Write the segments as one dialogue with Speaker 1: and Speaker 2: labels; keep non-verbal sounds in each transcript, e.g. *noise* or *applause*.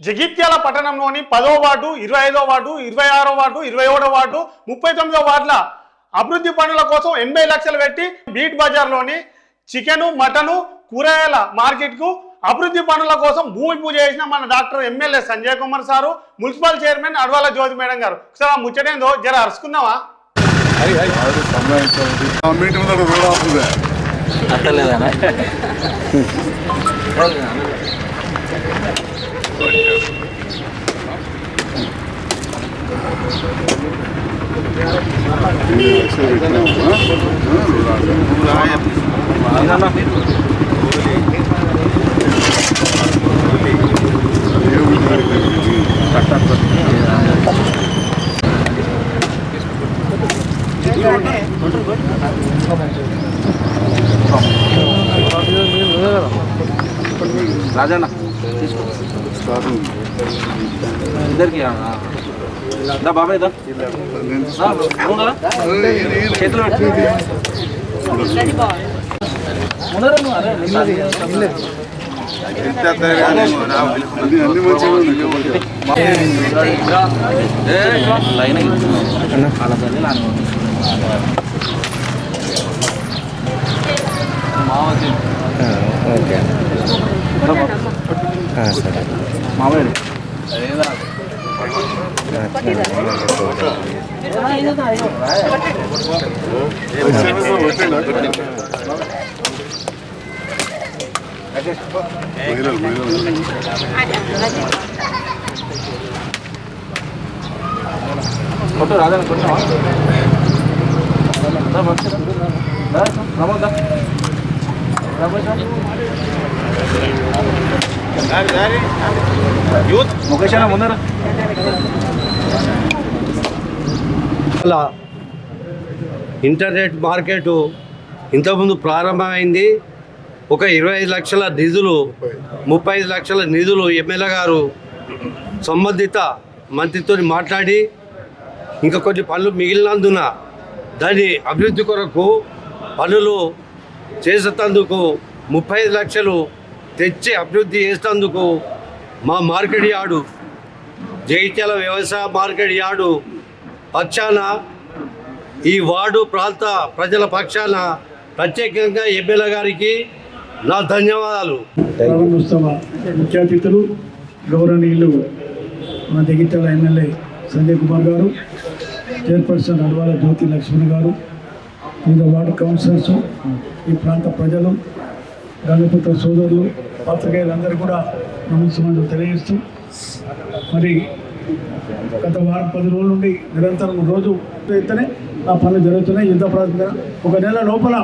Speaker 1: జగిత్యాల పట్టణంలోని పదో వార్డు ఇరవై ఐదో వార్డు ఇరవై ఆరో వార్డు ఇరవై ఏడో వార్డు ముప్పై తొమ్మిదో వార్డుల అభివృద్ధి పనుల కోసం ఎనభై లక్షలు పెట్టి బీట్ బజార్లోని చికెను మటను కూరగాయల మార్కెట్కు అభివృద్ధి పనుల కోసం భూమి పూజ చేసిన మన doctor MLA Sanjay Kumar sir municipal chairman Adavala Jyothi madam గారు. ఒకసారి ఆ ముచ్చటేందో జర అరుచుకుందామా? *laughs*
Speaker 2: రాజన్న ఇద్దరికి దా బాబాయ్ దా దా, అవునా? చేతులు పెట్టు. ముందర నువ్వు, అరే, నిన్నది.
Speaker 3: అన్ని అన్ని మంచిగా ఉంది
Speaker 2: ఏ, లైన్ అయ్యి. వాళ్ళ తల్లి నాన్న. మావతి. దా బాబు. మామయ్య
Speaker 3: మహిళలు మహిళలు
Speaker 2: కొట్టు రాజన్న కొట్టావా ముఖేష్ అన్న ముందర.
Speaker 4: అలా ఇంటర్నెట్ మార్కెట్ ఇంతకుముందు ప్రారంభమైంది. ఒక ఇరవై ఐదు లక్షల నిధులు ముప్పై ఐదు లక్షల నిధులు ఎమ్మెల్యే గారు సంబంధిత మంత్రితో మాట్లాడి ఇంకా కొన్ని పనులు మిగిలినందున దాని అభివృద్ధి కొరకు పనులు చేసేటందుకు ముప్పై ఐదు లక్షలు తెచ్చి అభివృద్ధి చేసినందుకు మా మార్కెట్ యార్డు జైత్యాల వ్యవసాయ మార్కెట్ యార్డు పక్షాన ఈ వార్డు ప్రాంత ప్రజల పక్షాన ప్రత్యేకంగా ఎమ్మెల్యే గారికి నా ధన్యవాదాలు.
Speaker 5: ప్రారంభోత్సవ ముఖ్య అతిథులు గౌరవనీయులు మన జగిత్యాల ఎమ్మెల్యే సంజయ్ కుమార్ గారు చైర్పర్సన్ అడవాల జ్యోతి లక్ష్మణ్ గారు వివిధ వార్డు కౌన్సిలర్స్ ఈ ప్రాంత ప్రజలు గంగపుత్ర సోదరులు పత్రికేయులందరూ కూడా నమస్కారం తెలియజేస్తూ మరి గత వారం పది రోజుల నుండి నిరంతరం రోజు ఎత్తనే ఆ పనులు జరుగుతున్నాయి. యుద్ధ ప్రాతిపదికన ఒక నెల లోపల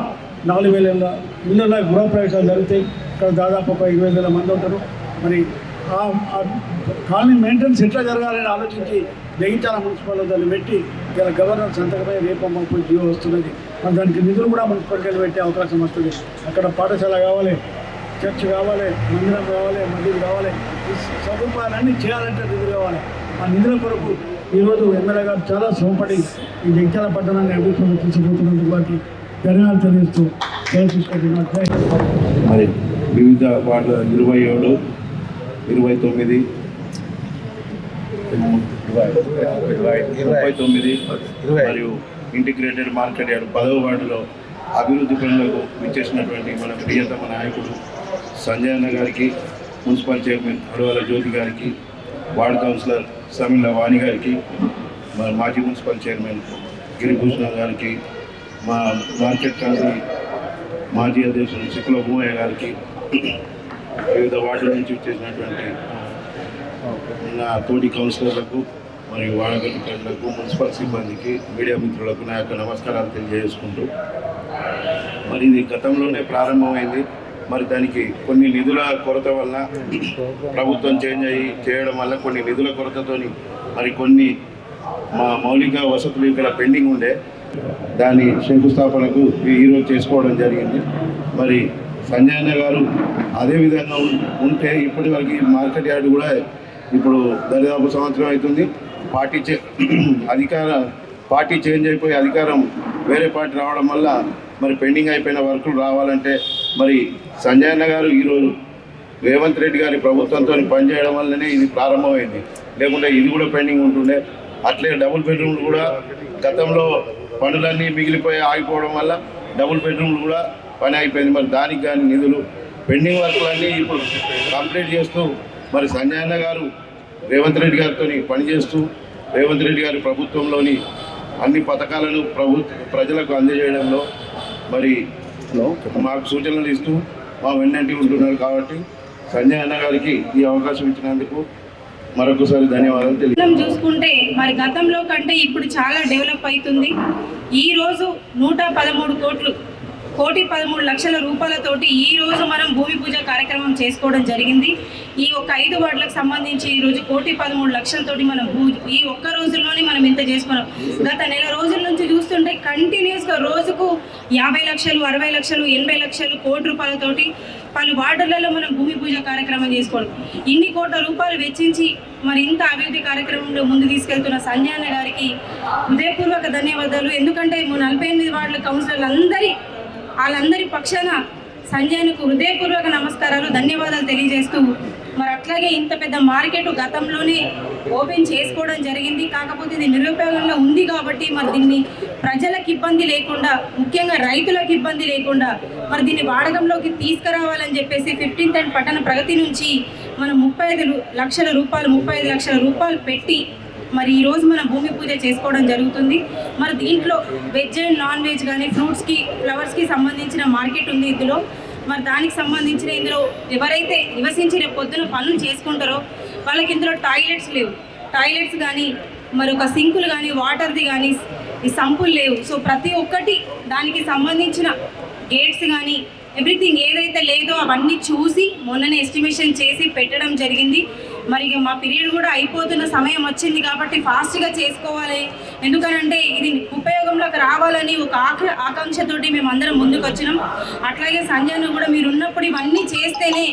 Speaker 5: నాలుగు వేల ఇళ్ళ గృహప్రవేశాలు జరుగుతాయి. ఇక్కడ దాదాపు ఒక ఇరవై వేల మంది ఉంటారు. మరి ఆ ఆ కాలనీ మెయింటెనెన్స్ ఎట్లా జరగాలని ఆలోచించి జగిత్యాల మున్సిపాలిటీ దాన్ని పెట్టి ఇలా గవర్నర్ సంతకమై రేపమ్మ మాకు జీవో వస్తున్నది. మరి దానికి నిధులు కూడా మున్సిపాలిటీలు పెట్టే అవకాశం వస్తుంది. అక్కడ పాఠశాల కావాలి చర్చ్ కావాలి మందిరం కావాలి మందిరం కావాలి ఈ సదుపాయాలన్నీ చేయాలంటే నిధులు కావాలి. ఆ నిధుల కొరకు ఈరోజు ఎమ్మెల్యే గారు చాలా శ్రమపడి ఈ జగిత్యాల పట్టణాన్ని అభివృద్ధిలో తీసుకుపోతున్నందుకు వారికి ధన్యవాదాలు తెలియజేస్తూ
Speaker 6: మరి వివిధ వార్డుల ఇరవై ఏడు ఇరవై తొమ్మిది ముప్పై తొమ్మిది మరియు ఇంటిగ్రేటెడ్ మార్కెట్ యార్డ్ పదవ వార్డులో అభివృద్ధి పనులకు విచ్చేసినటువంటి మన ప్రియతమ నాయకుడు సంజయ్ అన్న గారికి మున్సిపల్ చైర్మన్ అడవాల జ్యోతి గారికి వార్డు కౌన్సిలర్ సమీల వాణి గారికి మా మాజీ మున్సిపల్ చైర్మన్ గిరిభూషణ గారికి మా మార్కెట్ కమిటీ మాజీ అధ్యక్షుడు చిక్కుల భూమయ్య గారికి వివిధ వార్డుల నుంచి వచ్చేసినటువంటి నా తోటి కౌన్సిలర్లకు మరియు వాడగట్టు మున్సిపల్ సిబ్బందికి మీడియా మిత్రులకు నా యొక్క నమస్కారాలు తెలియజేసుకుంటూ. మరి ఇది గతంలోనే ప్రారంభమైంది. మరి దానికి కొన్ని నిధుల కొరత వల్ల ప్రభుత్వం చేంజ్ అయ్యి చేయడం వల్ల కొన్ని నిధుల కొరతతోని మరి కొన్ని మా మౌలిక వసతులు ఇక్కడ పెండింగ్ ఉండే. దాని శంకుస్థాపనకు ఈరోజు చేసుకోవడం జరిగింది. మరి సంజయ్ గారు అదే విధంగా ఉంటే ఇప్పటి వరకు మార్కెట్ యార్డ్ కూడా ఇప్పుడు దరిదాపు సంవత్సరం అవుతుంది. పార్టీ చే *clears throat* అధికార పార్టీ చేంజ్ అయిపోయి అధికారం వేరే పార్టీ రావడం వల్ల మరి పెండింగ్ అయిపోయిన వర్కులు రావాలంటే మరి సంజయన్న గారు ఈరోజు రేవంత్ రెడ్డి గారి ప్రభుత్వంతో పనిచేయడం వల్లనే ఇది ప్రారంభమైంది. లేకుంటే ఇది కూడా పెండింగ్ ఉంటుండే. అట్లే డబుల్ బెడ్రూమ్లు కూడా గతంలో పనులన్నీ మిగిలిపోయి ఆగిపోవడం వల్ల డబుల్ బెడ్రూమ్లు కూడా పని అయిపోయింది. మరి దానికి కానీ నిధులు పెండింగ్ వర్క్లన్నీ ఇప్పుడు కంప్లీట్ చేస్తూ మరి సంజయ్ అన్న గారు రేవంత్ రెడ్డి గారితో పనిచేస్తూ రేవంత్ రెడ్డి గారి ప్రభుత్వంలోని అన్ని పథకాలను ప్రభు ప్రజలకు అందజేయడంలో మరి మాకు సూచనలు ఇస్తూ మా వెన్నంటి ఉంటున్నారు కాబట్టి సంజయ్ అన్న గారికి ఈ అవకాశం ఇచ్చినందుకు మరొకసారి ధన్యవాదాలు తెలియ
Speaker 7: చూసుకుంటే మరి గతంలో కంటే ఇప్పుడు చాలా డెవలప్ అవుతుంది. ఈరోజు నూట పదమూడు కోట్లు కోటి పదమూడు లక్షల రూపాయలతోటి ఈ రోజు మనం భూమి పూజ కార్యక్రమం చేసుకోవడం జరిగింది. ఈ ఒక్క ఐదు వార్డులకు సంబంధించి ఈ రోజు కోటి పదమూడు లక్షలతోటి మనం భూ ఈ ఒక్క రోజుల్లోనే మనం ఇంత చేసుకున్నాం. గత నెల రోజుల నుంచి చూస్తుంటే కంటిన్యూస్గా రోజుకు యాభై లక్షలు అరవై లక్షలు ఎనభై లక్షలు కోటి రూపాయలతోటి పలు వార్డులలో మనం భూమి పూజ కార్యక్రమం చేసుకోవడం. ఇన్ని కోట్ల రూపాయలు వెచ్చించి మరి ఇంత అభివృద్ధి కార్యక్రమంలో ముందు తీసుకెళ్తున్న సంజయ్ గారికి హృదయపూర్వక ధన్యవాదాలు. ఎందుకంటే నలభై ఎనిమిది వార్డుల కౌన్సిలర్లు అందరి వాళ్ళందరి పక్షాన సంజయ్కు హృదయపూర్వక నమస్కారాలు ధన్యవాదాలు తెలియజేస్తూ మరి అట్లాగే ఇంత పెద్ద మార్కెట్ గతంలోనే ఓపెన్ చేసుకోవడం జరిగింది. కాకపోతే ఇది నిరుపయోగంలో ఉంది కాబట్టి మరి దీన్ని ప్రజలకు ఇబ్బంది లేకుండా ముఖ్యంగా రైతులకు ఇబ్బంది లేకుండా మరి దీన్ని వాడకంలోకి తీసుకురావాలని చెప్పేసి ఫిఫ్టీన్త్ అండ్ పట్టణ ప్రగతి నుంచి మనం ముప్పై ఐదు లక్షల రూపాయలు ముప్పై ఐదు లక్షల రూపాయలు పెట్టి మరి ఈరోజు మనం భూమి పూజ చేసుకోవడం జరుగుతుంది. మరి దీంట్లో వెజ్ అండ్ నాన్ వెజ్ కానీ ఫ్రూట్స్కి ఫ్లవర్స్కి సంబంధించిన మార్కెట్ ఉంది ఇందులో. మరి దానికి సంబంధించిన ఇందులో ఎవరైతే నివసించి రేపు పొద్దున పనులు చేసుకుంటారో వాళ్ళకి ఇందులో టాయిలెట్స్ లేవు. టాయిలెట్స్ కానీ మరి ఒక సింకులు కానీ వాటర్ది కానీ ఈ సంపులు లేవు. సో ప్రతి ఒక్కటి దానికి సంబంధించిన గేట్స్ కానీ ఎవ్రీథింగ్ ఏదైతే లేదో అవన్నీ చూసి మొన్ననే ఎస్టిమేషన్ చేసి పెట్టడం జరిగింది. మరి ఇక మా పీరియడ్ కూడా అయిపోతున్న సమయం వచ్చింది కాబట్టి ఫాస్ట్గా చేసుకోవాలి. ఎందుకనంటే ఇది ఉపయోగంలోకి రావాలని ఒక ఆక ఆకాంక్షతోటి మేము అందరం ముందుకు వచ్చినాం. అట్లాగే సంజయ్ను కూడా మీరు ఉన్నప్పుడు ఇవన్నీ చేస్తేనే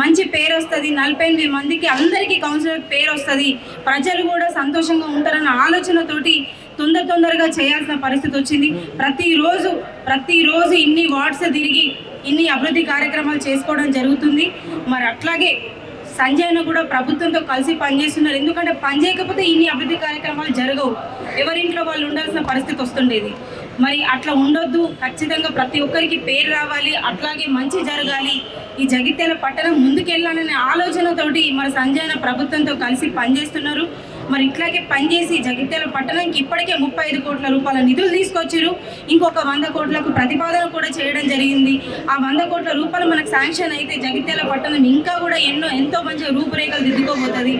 Speaker 7: మంచి పేరు వస్తుంది. నలభై ఎనిమిది మందికి అందరికీ కౌన్సిలర్ పేరు వస్తుంది. ప్రజలు కూడా సంతోషంగా ఉంటారన్న ఆలోచనతోటి తొందర తొందరగా చేయాల్సిన పరిస్థితి వచ్చింది. ప్రతిరోజు ప్రతిరోజు ఇన్ని వార్డ్స్ తిరిగి ఇన్ని అభివృద్ధి కార్యక్రమాలు చేసుకోవడం జరుగుతుంది. మరి అట్లాగే సంజయ్ను కూడా ప్రభుత్వంతో కలిసి పనిచేస్తున్నారు. ఎందుకంటే పని చేయకపోతే ఇన్ని అభివృద్ధి కార్యక్రమాలు జరగవు. ఎవరింట్లో వాళ్ళు ఉండాల్సిన పరిస్థితి వస్తుండేది. మరి అట్లా ఉండొద్దు. ఖచ్చితంగా ప్రతి ఒక్కరికి పేరు రావాలి. అట్లాగే మంచి జరగాలి. ఈ జగిత్యాల పట్టణం ముందుకెళ్ళాలనే ఆలోచనతోటి మరి సంజయన ప్రభుత్వంతో కలిసి పనిచేస్తున్నారు. మరి ఇట్లాగే పనిచేసి జగిత్యాల పట్టణానికి ఇప్పటికే ముప్పై ఐదు కోట్ల రూపాయల నిధులు తీసుకొచ్చారు. ఇంకొక వంద కోట్లకు ప్రతిపాదన కూడా చేయడం జరిగింది. ఆ వంద కోట్ల రూపాయలు మనకు శాంక్షన్ అయితే జగిత్యాల పట్టణం ఇంకా కూడా ఎన్నో ఎంతో మంచి రూపురేఖలు దిద్దుకోబోతుంది.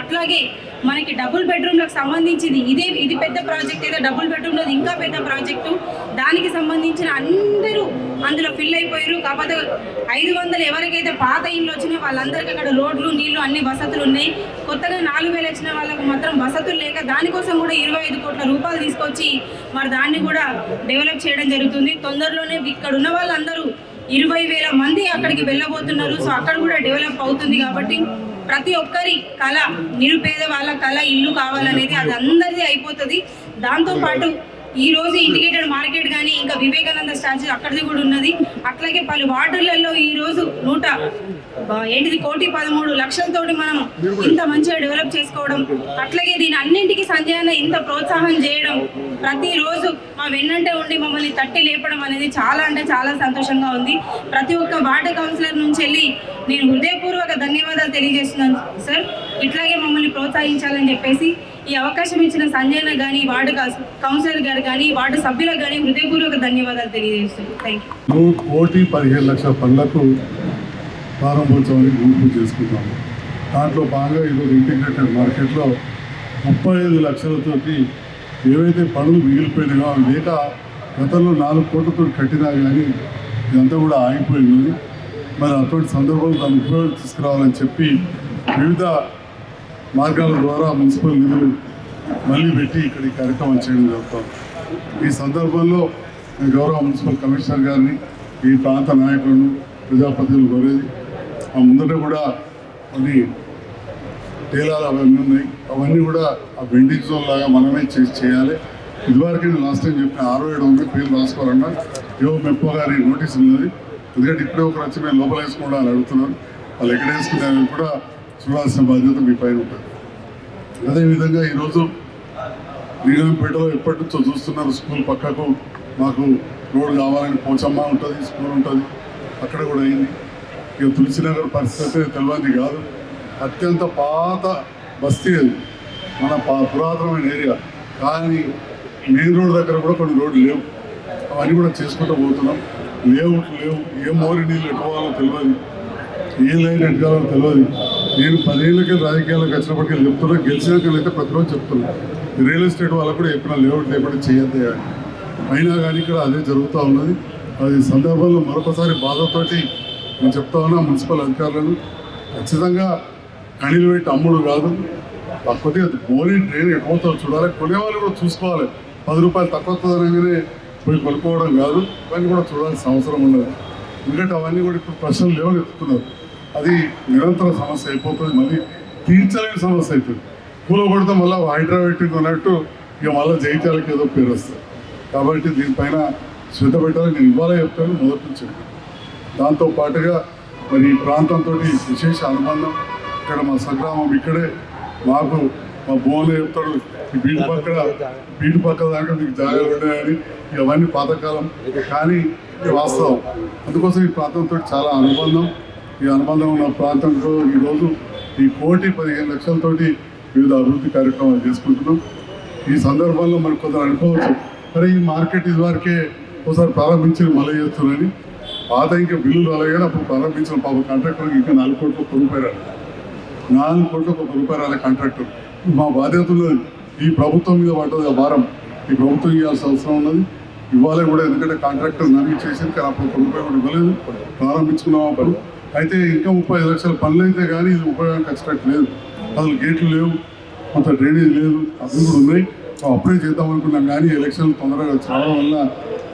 Speaker 7: అట్లాగే మనకి డబుల్ బెడ్రూమ్లకు సంబంధించింది ఇదే ఇది పెద్ద ప్రాజెక్ట్ ఏదో డబుల్ బెడ్రూమ్లో ఇంకా పెద్ద ప్రాజెక్టు దానికి సంబంధించిన అందరూ అందులో ఫిల్ అయిపోయారు. కాకపోతే ఐదు వందలు ఎవరికైతే పాత ఇండ్లు వచ్చినాయో వాళ్ళందరికీ అక్కడ రోడ్లు నీళ్ళు అన్ని వసతులు ఉన్నాయి. కొత్తగా నాలుగు వేలు వచ్చిన వాళ్ళకు మాత్రం వసతులు లేక దానికోసం కూడా ఇరవై ఐదు కోట్ల రూపాయలు తీసుకొచ్చి మరి దాన్ని కూడా డెవలప్ చేయడం జరుగుతుంది. తొందరలోనే ఇక్కడ ఉన్న వాళ్ళందరూ ఇరవై వేల మంది అక్కడికి వెళ్ళబోతున్నారు. సో అక్కడ కూడా డెవలప్ అవుతుంది కాబట్టి ప్రతి ఒక్కరి కళ నిరుపేద వాళ్ళ కళ ఇల్లు కావాలనేది అది అందరిది అయిపోతుంది. దాంతోపాటు ఈ రోజు ఇండికేటెడ్ మార్కెట్ కానీ ఇంకా వివేకానంద స్టాచ్యూ అక్కడిది కూడా ఉన్నది. అట్లాగే పలు వార్డులలో ఈ రోజు నూట ఆ, ఏంటిది కోటి పదమూడు లక్షలతోటి మనం ఇంత మంచిగా డెవలప్ చేసుకోవడం అట్లాగే దీని అన్నింటికి సంజయన ఇంత ప్రోత్సాహం చేయడం ప్రతిరోజు మా వెన్నంటే ఉండి మమ్మల్ని తట్టి లేపడం అనేది చాలా అంటే చాలా సంతోషంగా ఉంది. ప్రతి ఒక్క వార్డు కౌన్సిలర్ నుంచి వెళ్ళి నేను హృదయపూర్వక ధన్యవాదాలు తెలియజేస్తున్నాను సార్. ఇట్లాగే మమ్మల్ని ప్రోత్సహించాలని చెప్పేసి ఈ అవకాశం ఇచ్చిన సంజయ్ కానీ వార్డు కౌన్సిలర్ గారు కానీ వార్డు సభ్యులకు కానీ హృదయపూర్వక ధన్యవాదాలు తెలియజేస్తున్నాను థ్యాంక్ యూ
Speaker 3: కోటి పదిహేను లక్షల పనులకు ప్రారంభోత్సవాన్ని గుంపు చేసుకుంటాము దాంట్లో భాగంగా ఈరోజు ఇంటిగ్రేటెడ్ మార్కెట్లో ముప్పై ఐదు లక్షలతోటి ఏవైతే పనులు మిగిలిపోయినాయో అవి లేక గతంలో నాలుగు కోట్లతో కట్టినా కానీ ఇదంతా కూడా ఆగిపోయింది. మరి అటువంటి సందర్భంలో దాన్ని ఉపయోగం తీసుకురావాలని చెప్పి వివిధ మార్గాల ద్వారా మున్సిపల్ నిధులు మళ్ళీ పెట్టి ఇక్కడ ఈ కార్యక్రమం చేయడం జరుగుతాం. ఈ సందర్భంలో గౌరవ మున్సిపల్ కమిషనర్ గారిని ఈ ప్రాంత నాయకులను ప్రజాప్రతినిధులు కోరేది ఆ ముందట కూడా కొన్ని తేలాలు అవన్నీ ఉన్నాయి. అవన్నీ కూడా ఆ బెండింగ్ జోన్ లాగా మనమే చేసి చేయాలి. ఇదివరకు నేను లాస్ట్ టైం చెప్పిన ఆరో ఏడు ఉంది పేరు రాసుకోవాలన్నా ఏవో మెప్పో గారి నోటీస్ ఉన్నది. ఎందుకంటే ఇప్పుడే ఒకరు వచ్చి మేము లోపల వేసుకోవడం అని అడుగుతున్నారు. వాళ్ళు ఎక్కడ వేసుకున్నారని కూడా చూడాల్సిన బాధ్యత మీ పైన ఉంటుంది. అదేవిధంగా ఈరోజు నీలంపేటలో ఎప్పటి నుంచో చూస్తున్నారు స్కూల్ పక్కకు మాకు రోడ్డు కావాలని పోచమ్మ ఉంటుంది స్కూల్ ఉంటుంది. అక్కడ కూడా అయింది. ఇక తులసినగర్ పరిస్థితి తెలియదు కాదు. అత్యంత పాత బస్తీ అది. మన పా- పురాతనమైన ఏరియా. కానీ మెయిన్ రోడ్ దగ్గర కూడా కొన్ని రోడ్లు లేవు. అవన్నీ కూడా చేసుకుంటూ పోతున్నాం. లేఅవుట్లు లేవు. ఏ మోరి నీళ్ళు ఎట్టుకోవాలో తెలియదు. ఏ లైన్ ఎట్టుకోవాలో తెలియదు. నేను పదేళ్ళకి రాజకీయాలకు వచ్చినప్పటికీ చెప్తున్నా గెలిచినాకైతే ప్రతిరోజు చెప్తున్నా. రియల్ ఎస్టేట్ వాళ్ళకు కూడా చెప్పిన లేఅవుట్ లేకుండా చేయొద్దు. అయినా కానీ ఇక్కడ అదే జరుగుతూ ఉన్నది. అది సందర్భంలో మరొకసారి బాధతోటి నేను చెప్తా ఉన్నా మున్సిపల్ అధికారులను. ఖచ్చితంగా కణిలు పెట్టి అమ్ముడు కాదు. కాకపోతే అది ట్రైన్ ఎటుపోతావు చూడాలి. కొనేవాళ్ళు కూడా చూసుకోవాలి. పది రూపాయలు తక్కువ వస్తుందనగానే పోయి కొనుక్కోవడం కాదు. ఇవన్నీ కూడా చూడాల్సిన అవసరం ఉండదు ఎందుకంటే అవన్నీ కూడా ఇప్పుడు ప్రశ్నలు లేవని లేవనెత్తుతున్నారు అది నిరంతర సమస్య అయిపోతుంది మళ్ళీ తీర్చలేని సమస్య అవుతుంది కూల కొడితే మళ్ళీ హైడ్రా పెట్టింది అన్నట్టు ఇక మళ్ళీ జైత్యాలకి ఏదో పేరు వస్తుంది. కాబట్టి దీనిపైన శ్రద్ధ పెట్టాలని నేను ఇవాళ చెప్తాను మొదటి నుంచి దాంతో పాటుగా మరి ఈ ప్రాంతంతో విశేష అనుబంధం ఇక్కడ మా సంగ్రామం ఇక్కడే మాకు మా భూములు చెప్తాడు ఈ బీటు పక్కన బీటు పక్క దాకా మీకు జాగ్రత్త ఉన్నాయని ఇవన్నీ పాతకాలం. కానీ వాస్తవం. అందుకోసం ఈ ప్రాంతంతో చాలా అనుబంధం. ఈ అనుబంధం ఉన్న ప్రాంతంలో ఈరోజు ఈ కోటి పదిహేను లక్షలతోటి వివిధ అభివృద్ధి కార్యక్రమాలు చేసుకుంటున్నాం. ఈ సందర్భంలో మనకు కొందరు అనుకోవచ్చు మరి ఈ మార్కెట్ ఇదివరకే ఒకసారి ప్రారంభించి మళ్ళీ చేస్తున్నారని. పాత ఇంకా బిల్లులు అలాగే అప్పుడు ప్రారంభించిన పాప కాంట్రాక్టర్కి ఇంకా నాలుగు కోట్లు ఒక రూపాయలు నాలుగు కోట్లకు ఒక రూపాయలు రాలే కాంట్రాక్టర్. మా బాధ్యతలో ఈ ప్రభుత్వం మీద పడ్డది ఆ భారం. ఈ ప్రభుత్వం ఇవ్వాల్సిన అవసరం ఉన్నది. ఇవ్వాలి కూడా ఎందుకంటే కాంట్రాక్టర్ నమ్మి చేసింది కానీ అప్పుడు ఒక రూపాయలు కూడా ఇవ్వలేదు. ప్రారంభించుకున్నాం అప్పుడు అయితే ఇంకా ముప్పై లక్షల పనులు అయితే కానీ ఇది ఉపయోగం ఖచ్చితంగా లేదు. అసలు గేట్లు లేవు కొంత డ్రైనేజ్ లేదు అవి కూడా ఉన్నాయి. అప్లై అప్పుడే చేద్దాం అనుకున్నాం కానీ ఎలక్షన్ తొందరగా చాలా వల్ల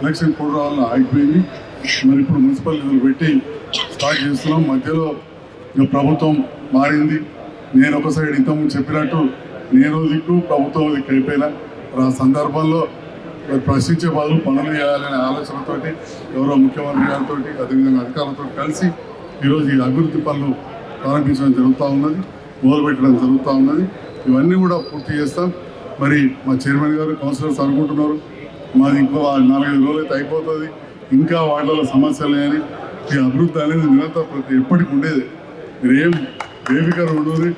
Speaker 3: ఎలక్షన్ కూడా వల్ల ఆగిపోయింది. మరి ఇప్పుడు మున్సిపల్ నిధులు పెట్టి స్టార్ట్ చేస్తున్నాం. మధ్యలో ఇంకా ప్రభుత్వం మారింది. నేను ఒక సైడ్ ఇంతకుముందు చెప్పినట్టు నేను దిక్కు ప్రభుత్వం దిక్కు అయిపోయినా. మరి ఆ సందర్భంలో మరి ప్రశ్నించే బదులు పనులు చేయాలనే ఆలోచనతోటి ఎవరో ముఖ్యమంత్రి గారితో అదేవిధంగా అధికారులతో కలిసి ఈరోజు ఈ అభివృద్ధి పనులు ప్రారంభించడం జరుగుతూ ఉన్నది మొదలుపెట్టడం జరుగుతూ ఉన్నది. ఇవన్నీ కూడా పూర్తి చేస్తాం. మరి మా చైర్మన్ గారు కౌన్సిలర్స్ అనుకుంటున్నారు మాది ఇంకో నాలుగైదు రోజులు అయితే అయిపోతుంది. ఇంకా వాటిలో సమస్యలు అని ఈ అభివృద్ధి అనేది నిరంతర ప్రతి ఎప్పటికి ఉండేది. మీరేం ఏం ఉండదు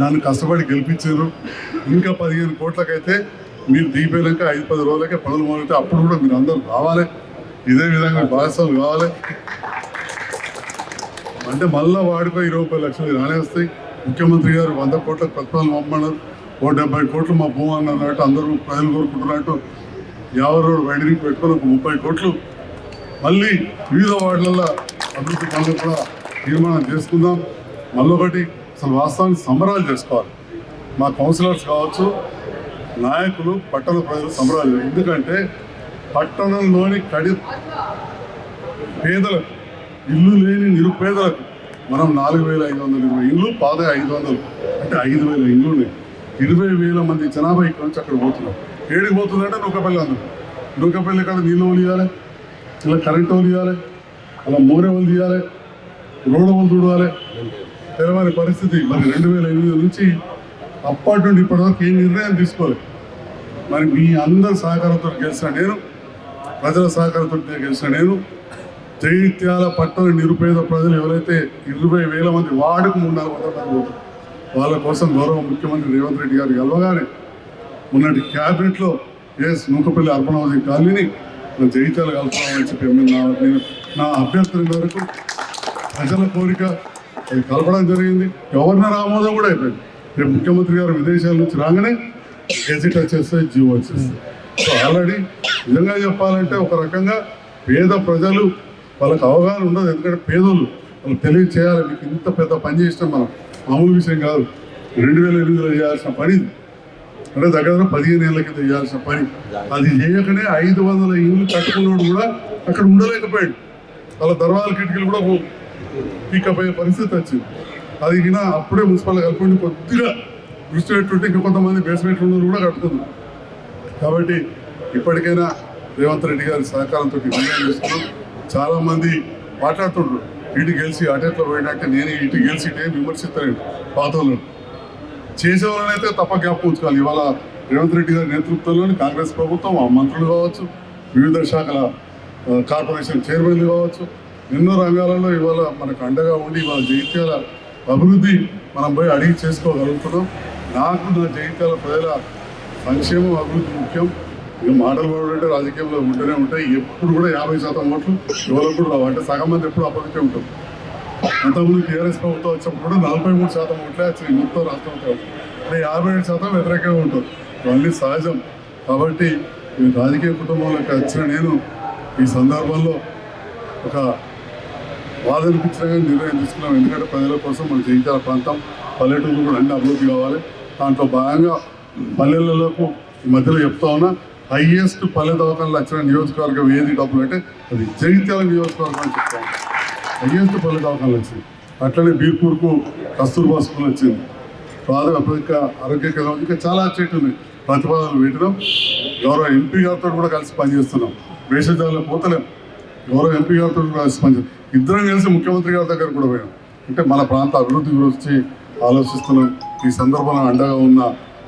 Speaker 3: నన్ను కష్టపడి గెలిపించారు ఇంకా పదిహేను కోట్లకైతే మీరు దిగిపోయాక ఐదు పది రోజులకే పనులు మొదలైతే అప్పుడు కూడా మీరు అందరూ రావాలి. ఇదే విధంగా భాగస్వామి కావాలి. అంటే మళ్ళీ వాడిపోయి ఇరవై ముప్పై లక్షలు రానే వస్తాయి. ముఖ్యమంత్రి గారు వంద కోట్ల పత్రాలు పంపన్నారు ఓ డెబ్బై కోట్లు మా భూమి అన్నట్టు అందరూ ప్రజలు కోరుకుంటున్నట్టు యాభై వైడింగ్ వైడరింగ్ పెట్టుకొని ఒక ముప్పై కోట్లు మళ్ళీ వివిధ వార్డులలో అభివృద్ధి పనులు కూడా తీర్మానం చేసుకుందాం. మళ్ళొకటి అసలు వాస్తవానికి సంబరాలు చేసుకోవాలి. మా కౌన్సిలర్స్ కావచ్చు నాయకులు పట్టణ ప్రజలు సంబరాలు ఎందుకంటే పట్టణంలోని కడి పేదలకు ఇల్లు లేని నిరుపేదలకు మనం నాలుగు వేల ఐదు వందల ఇరవై ఇల్లు పాద ఐదు వందలు అంటే ఐదు వేల ఇండ్లు ఉన్నాయి. ఇరవై వేల మంది జనాభా ఇక్కడ నుంచి అక్కడ పోతున్నారు ఏడికి పోతుందంటే నూకపల్లి అందరు. నూకపల్లి కాడ నీళ్ళు వాళ్ళు ఇవ్వాలి ఇలా కరెంట్ వాళ్ళు ఇవ్వాలి అలా మోరే వాళ్ళు తీయాలి? రోడ్డు వాళ్ళు చూడాలి తెలవని పరిస్థితి. మరి రెండు వేల ఎనిమిది నుంచి అప్పటి నుండి ఇప్పటివరకు ఏ నిర్ణయం తీసుకోలేదు మరి మీ అందరి సహకారంతో గెలిచిన నేను ప్రజల సహకారంతో గెలిచిన నేను జైత్యాల పట్టణ నిరుపేద ప్రజలు ఎవరైతే ఇరవై వేల మంది వార్డుకు మూడు నాలుగు వందల మంది వాళ్ళ కోసం గౌరవ ముఖ్యమంత్రి రేవంత్ రెడ్డి గారు గెలవగానే మొన్నటి క్యాబినెట్లో ఎస్ నూకపల్లి అర్బన్ కాలనీని నా జైత్యాలు కలుపుతామని చెప్పి ఎమ్మెల్యే నా నేను నా అభ్యర్థన మేరకు ప్రజల కోరిక అది కలపడం జరిగింది. గవర్నర్ ఆమోదం కూడా అయిపోయింది. రేపు ముఖ్యమంత్రి గారు విదేశాల నుంచి రాగానే గెజిట్ వచ్చేస్తాయి జీవో వచ్చేస్తాయి. సో ఆల్రెడీ నిజంగా చెప్పాలంటే ఒక రకంగా పేద ప్రజలు వాళ్ళకి అవగాహన ఉండదు. ఎందుకంటే పేదోళ్ళు వాళ్ళు తెలియచేయాలి. మీకు ఇంత పెద్ద పని చేసినాం మనం మామూలు విషయం కాదు. రెండు వేల ఎనిమిదిలో చేయాల్సిన పని అంటే దగ్గర దగ్గర పదిహేను ఏళ్ళ కింద చేయాల్సిన పని. అది చేయకనే ఐదు వందల ఇల్లు కట్టుకున్నాడు కూడా అక్కడ ఉండలేకపోయాడు. వాళ్ళ దర్వాల కిటికీలు కూడా పీకపోయే పరిస్థితి వచ్చింది. అది గిన అప్పుడే మున్సిపల్ కలిపి కొద్దిగా దృష్టి పెట్టుంటే ఇంకా కొంతమంది బేస్మెంట్లు ఉన్నది కూడా కట్టుకుంది కాబట్టి ఇప్పటికైనా రేవంత్ రెడ్డి గారి సహకారంతో నిర్ణయం చేసుకున్నాం చాలా మంది మాట్లాడుతుండ్రు. ఇటు గెలిచి అటెట్లో పోయినాక నేను ఇటు గెలిచి ఇటే విమర్శిస్తాను పాత వాళ్ళను చేసేవాళ్ళనైతే తప్ప జ్ఞాపకం ఉంచుకోవాలి. ఇవాళ రేవంత్ రెడ్డి గారి నేతృత్వంలోని కాంగ్రెస్ ప్రభుత్వం ఆ మంత్రులు కావచ్చు వివిధ శాఖల కార్పొరేషన్ చైర్మన్లు కావచ్చు ఎన్నో రంగాలలో ఇవాళ మనకు అండగా ఉండి ఇవాళ జైత్యాల అభివృద్ధి మనం పోయి అడిగి చేసుకోగలుగుతున్నాం. నాకు నా జైత్యాల ప్రజల సంక్షేమం అభివృద్ధి ముఖ్యం. ఇక మాటలు పడాలంటే రాజకీయంలో ఉంటూనే ఉంటాయి. ఎప్పుడు కూడా యాభై శాతం ఓట్లు ఎవరికి కూడా రావు. అంటే సగం మంది ఎప్పుడు అప్పగితే ఉంటాం అంతకుముందు టీఆర్ఎస్ ప్రభుత్వం వచ్చినప్పుడు కూడా నలభై మూడు శాతం ఓట్లే వచ్చినాయి మొత్తం రాష్ట్రంతో అంటే యాభై ఏడు శాతం వ్యతిరేకంగా ఉంటుంది ఇవన్నీ సహజం. కాబట్టి ఈ రాజకీయ కుటుంబంలోకి వచ్చిన నేను ఈ సందర్భంలో ఒక బాధ కానీ నిర్ణయం తీసుకున్నాం. ఎందుకంటే ప్రజల కోసం మన జీవితాల ప్రాంతం పల్లెటూరు కూడా అన్ని అభివృద్ధి కావాలి. దాంట్లో భాగంగా పల్లెలకు ఈ మధ్యలో చెప్తా ఉన్నా హైయెస్ట్ పల్లె దవాఖానలు వచ్చిన నియోజకవర్గం ఏది డబ్బులు అంటే అది జగిత్యాల నియోజకవర్గం అని చెప్తా. ఉన్నా హైయెస్ట్ పల్లె దవాఖానలు వచ్చింది అట్లనే బీర్పూర్కు కస్తూర్బా స్కూల్ వచ్చింది. ప్రాథమిక ఆరోగ్య కేంద్రం ఇంకా చాలా చెట్టు ప్రతిపాదనలు పెట్టడం గౌరవ ఎంపీ గారితో కూడా కలిసి పనిచేస్తున్నాం. వేషజాలలో పోతలేం. గౌరవ ఎంపీ గారితో కూడా కలిసి పనిచేస్తాం ఇద్దరం కలిసి ముఖ్యమంత్రి గారి దగ్గర కూడా పోయాం. అంటే మన ప్రాంత అభివృద్ధి గురించి ఆలోచిస్తున్నాం. ఈ సందర్భంలో అండగా ఉన్న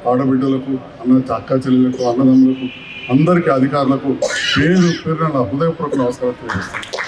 Speaker 3: ఆడబిడ్డలకు అన్న అక్క చెల్లెలకు అన్నదమ్ములకు అందరికీ అధికారులకు పేరు పేరు హృదయపూర్వక నమస్కారం తెలియజేస్తాను